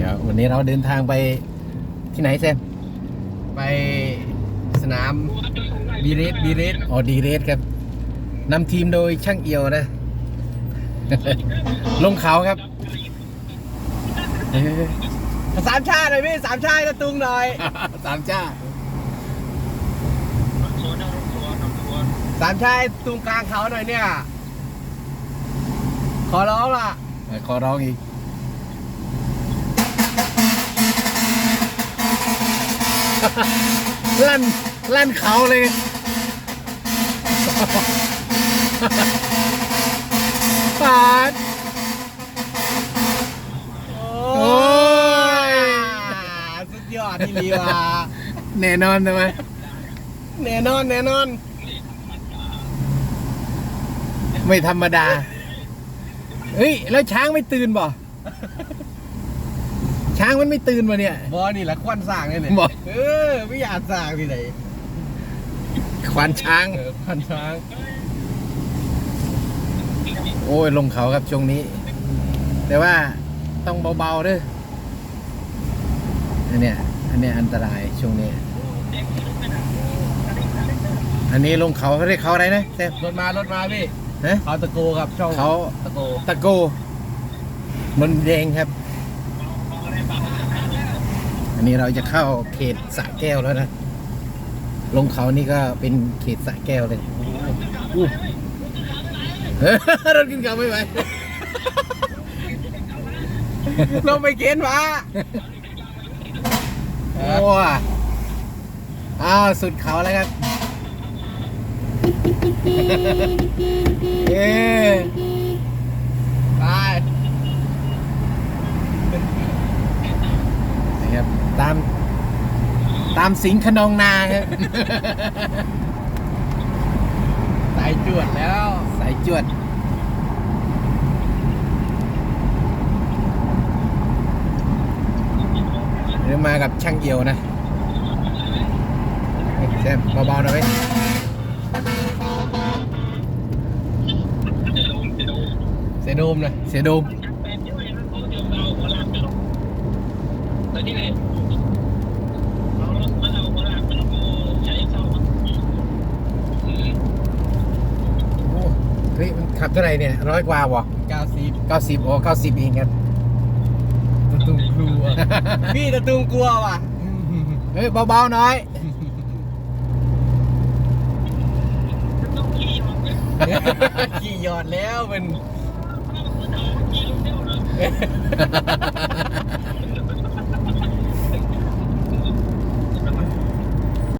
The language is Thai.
เดี๋ยววันนี้เราเดินทางไปที่ไหนเซมไปสนามบีเรสบีเรสออดีเรสครับนำทีมโดยช่างเอียวนะ ลงเขาครับเอ้ยสามชาติหน่อยพี่สามชาติตะตุงหน่อยสามจ้าสามชาติตุงกลางเขาหน่อยเนี่ย ขอร้องล่ะ ขอร้องอีก ลั่นลั่นเขาเลย ปาด โอ้ย สุดยอดที่ลีว่ะแน่นอนใช่ไหมแน่นอนแน่นอน ไม่ธรรมดา เฮ้ย แล้วช้างไม่ตื่นบ่ ช้างมันไม่ตื่นมาเนี่ย บอนี่แหละควันสร้างเนี่ยเนี่ยบ่ เออไม่อยากสร้างที่ไหนควานช้าง เออควันช้างโอ้ยลงเขาครับช่วงนี้ แต่ว่าต้องเบาๆด้วยอันเนี้ยอันเนี้ยอันตรายช่วงนี้ อันนี้ลงเขาเขาเรียกเขาอะไรนะแซ่บรถมารถมาพี่นะเขาตะโกครับช่องเขาตะโกตะโกมนแดงครับ อันนี้เราจะเข้าเขตสระแก้วแล้วนะ ลงเขานี่ก็เป็นเขตสระแก้วเลยเฮ้ยรถขึ้นเขาไม่ไหวลงไปเกณฑ์มาโอ้อ้าวสุดเขาแล้วครับเอ๊ ไป นะครับ ตาม ตามสิงห์ขนองนาครับ สายจวดแล้ว สายจวดเดี๋ยวมากับช่างเอียวนะเฮ้ยแซมเบาๆหน่อยไหมเสยโดมเลยเสียโดม โอ้เฮ้ยมันขับเท่าไหร่เนี่ยร้อยกว่าวะกาซีเก้าสิบโอ้เก้าสิบเองครับตะตุงกลัว พี่ตะตุงกลัวว่ะ เฮ้ยเบาๆหน่อย ขี่หยอดแล้วเป็น